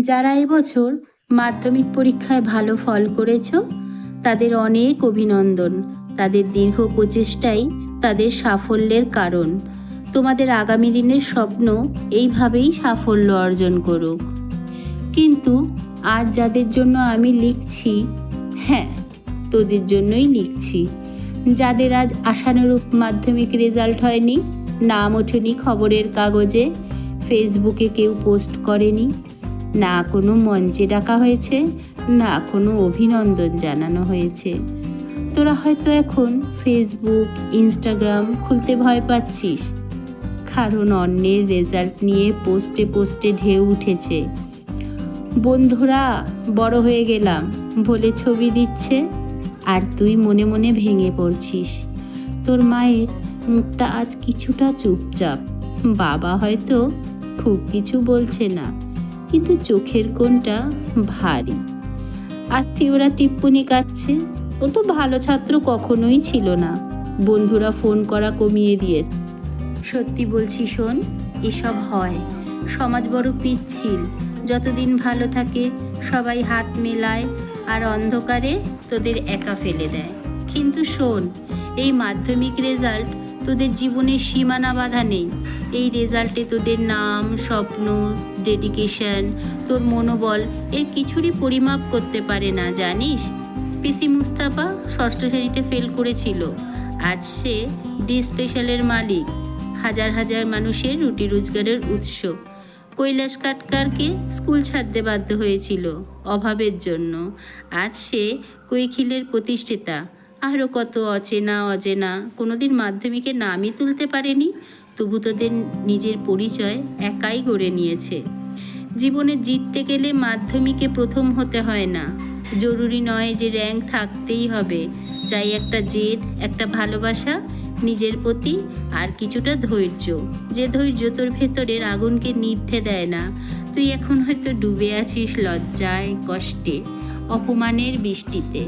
যারা এবছর মাধ্যমিক পরীক্ষায় ভালো ফল করেছ, তাদের অনেক অভিনন্দন। তাদের দীর্ঘ প্রচেষ্টাই তাদের সাফল্যের কারণ। তোমাদের আগামী দিনের স্বপ্ন এইভাবেই সাফল্য অর্জন করুক। কিন্তু আজ যাদের জন্য আমি লিখছি হ্যাঁ তোদের জন্যই লিখছি। যাদের আজ আশানুরূপ মাধ্যমিক রেজাল্ট হয়নি, নাম ওঠেনি খবরের কাগজে, ফেসবুকে কেউ পোস্ট করেনি। না কোনো মঞ্চে ডাকা হয়েছে, না কোনো অভিনন্দন জানানো হয়েছে। তোরা হয়তো এখন ফেসবুক ইনস্টাগ্রাম খুলতে ভয় পাচ্ছিস। কারণ অন্যের রেজাল্ট নিয়ে পোস্টে পোস্টে ঢেউ উঠেছে। বন্ধুরা, বড় হয়ে গেলাম বলে ছবি দিচ্ছে, আর তুই মনে মনে ভেঙে পড়ছিস। তোর মায়ের মুখটা আজ কিছুটা চুপচাপ। বাবা হয়তো খুব কিছু বলছে না। কিন্তু চোখের কোণটা ভারী। আত্মীয়রা টিপ্পনি কাটছে। ও তো ভালো ছাত্র কখনোই ছিল না। বন্ধুরা ফোন করা কমিয়ে দিয়েছে। সত্যি বলছি শোন, এসব হয়। সমাজ বড় পিচ্ছিল। যতদিন ভালো থাকে, সবাই হাত মেলায় আর অন্ধকারে তোদের একা ফেলে দেয়। কিন্তু শোন, এই মাধ্যমিক রেজাল্ট তোদের জীবনের সীমানা বাধা নেই। এই রেজাল্টে তোদের নাম, স্বপ্ন ডেডিকেশন তোর মনোবল, এর কিছুরই পরিমাপ করতে পারে না, জানিস? পিসি মুস্তাফা ষষ্ঠ শ্রেণীতে ফেল করেছিল। আজ সে ডি স্পেশালের মালিক, হাজার হাজার মানুষের রুটি রোজগারের উৎস। কৈলাস কাটকারকে স্কুল ছাড়তে বাধ্য হয়েছিল অভাবের জন্য। আজ সে কৈখিলের প্রতিষ্ঠিতা। আরও কত অচেনা অজেনা কোনোদিন মাধ্যমিকে নামই তুলতে পারেনি? তবু তোদের নিজের পরিচয় একাই গড়ে নিয়েছে। জীবনে জিততে গেলে মাধ্যমিকে প্রথম হতে হয় না। জরুরি নয় যে র্যাঙ্ক থাকতেই হবে। চাই একটা জেদ, একটা ভালোবাসা, নিজের প্রতি আর কিছুটা ধৈর্য। যে ধৈর্য তোর ভেতরের আগুনকে নিভতে দেয় না। তুই এখন হয়তো ডুবে আছিস লজ্জায়, কষ্টে, অপমানের বৃষ্টিতে।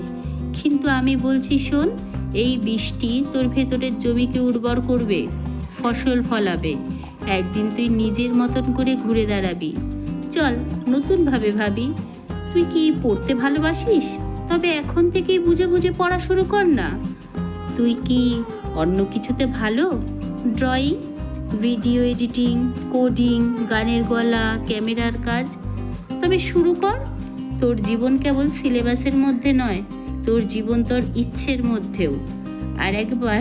কিন্তু আমি বলছি শোন, এই বৃষ্টি তোর ভেতরের জমিকে উর্বর করবে। ফসল ফলাবে। একদিন তুই নিজের মতন করে ঘুরে দাঁড়াবি। চল, নতুনভাবে ভাবি। তুই কি পড়তে ভালোবাসিস? তবে এখন থেকেই বুঝে বুঝে পড়া শুরু কর না। তুই কি অন্য কিছুতে ভালো? ড্রয়িং, ভিডিও এডিটিং, কোডিং, গানের গলা, ক্যামেরার কাজ। তবে শুরু কর। তোর জীবন কেবল সিলেবাসের মধ্যে নয়, তোর জীবন তোর ইচ্ছের মধ্যেও। আর একবার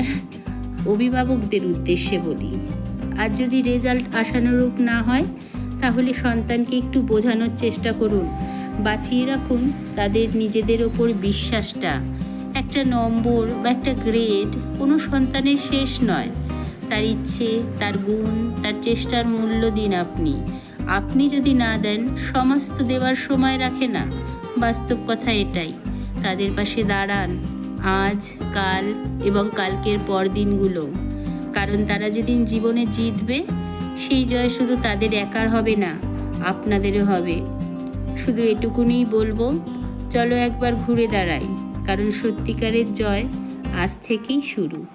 অভিভাবকদের উদ্দেশ্যে বলি, আর যদি রেজাল্ট আশানুরূপ না হয়, তাহলে সন্তানকে একটু বোঝানোর চেষ্টা করুন। বাঁচিয়ে রাখুন তাদের নিজেদের ওপর বিশ্বাসটা। একটা নম্বর বা একটা গ্রেড কোনো সন্তানের শেষ নয়। তার ইচ্ছে, তার গুণ, তার চেষ্টার মূল্য দিন আপনি। আপনি যদি না দেন সমাজ তো দেওয়ার সময় রাখে না। বাস্তব কথা এটাই। তাদের পাশে দাঁড়ান। আজ, কাল এবং কালকের পর দিনগুলো কারণ তারা যেদিন জীবনে জিতবে, সেই জয় শুধু তাদের একার হবে না, আপনাদেরও হবে। শুধু এটুকুনি বলব, চলো একবার ঘুরে দাঁড়াই, কারণ সত্যিকারের জয় আজ থেকেই শুরু।